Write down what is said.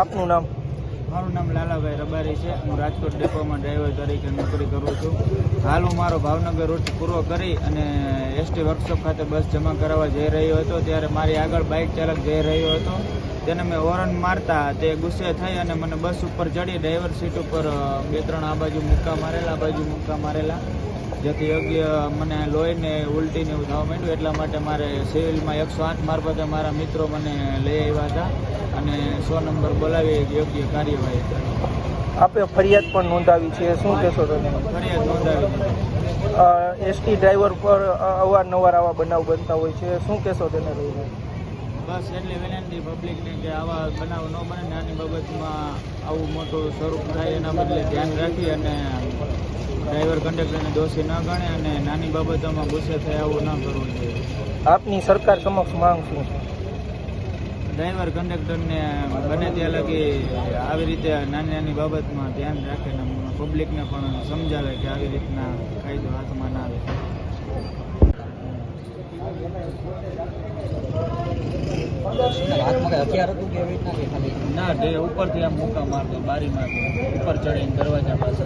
આપનું નામ? મારું નામ લાલાભાઈ રબારી છે. હું રાજકોટ ડેપોમાં ડ્રાઈવર તરીકે નોકરી કરું છું. હાલ હું મારો ભાવનગર રૂટ પૂરો કરી અને એસટી વર્કશોપ ખાતે બસ જમા કરાવવા જઈ રહ્યો હતો. ત્યારે મારી આગળ બાઇક ચાલક જઈ રહ્યો હતો. તેને મેં હોરન મારતા તે ગુસ્સે થઈ અને મને બસ ઉપર ચડી ડ્રાઈવર સીટ ઉપર બે ત્રણ આ બાજુ મુક્કા મારેલા આ બાજુ મુક્કા મારેલા. જેથી યોગ્ય મને લોહીને ઉલટીને એવું થવા માંડ્યું. એટલા માટે મારે સિવિલમાં એકસો આઠ મારફતે મારા મિત્રો મને લઈ આવ્યા હતા અને સો નંબર બોલાવી યોગ્ય કાર્યવાહી કરી. આપે ફરિયાદ પણ નોંધાવી છે. શું કહેશો તમે? ફરિયાદ નોંધાવી એસટી ડ્રાઈવર પર અવારનવાર આવા બનાવ બનતા હોય છે. શું કહેશો તેને લઈને? બસ એટલી વિનંતી પબ્લિકને કે આવા બનાવ ન બને નાની બાબતમાં આવું મોટું સ્વરૂપ થાય એના બદલે ધ્યાન રાખી અને ડ્રાઈવર કંડક્ટરને દોષી ન ગણે અને નાની બાબતોમાં ગુસ્સે થાય આવું ન કરવું જોઈએ. આપની સરકાર સમક્ષ માંગ છું? ડ્રાઈવર કંડક્ટરને બને ત્યાં લગી આવી રીતે નાની નાની બાબતમાં ધ્યાન રાખે ને પબ્લિકને પણ સમજાવે કે આવી રીતના કાયદો હાથમાં ના આવે. ના ડે ઉપરથી આમ મુક્કા મારતો બારીમાંથી ઉપર ચડીને દરવાજા પાસે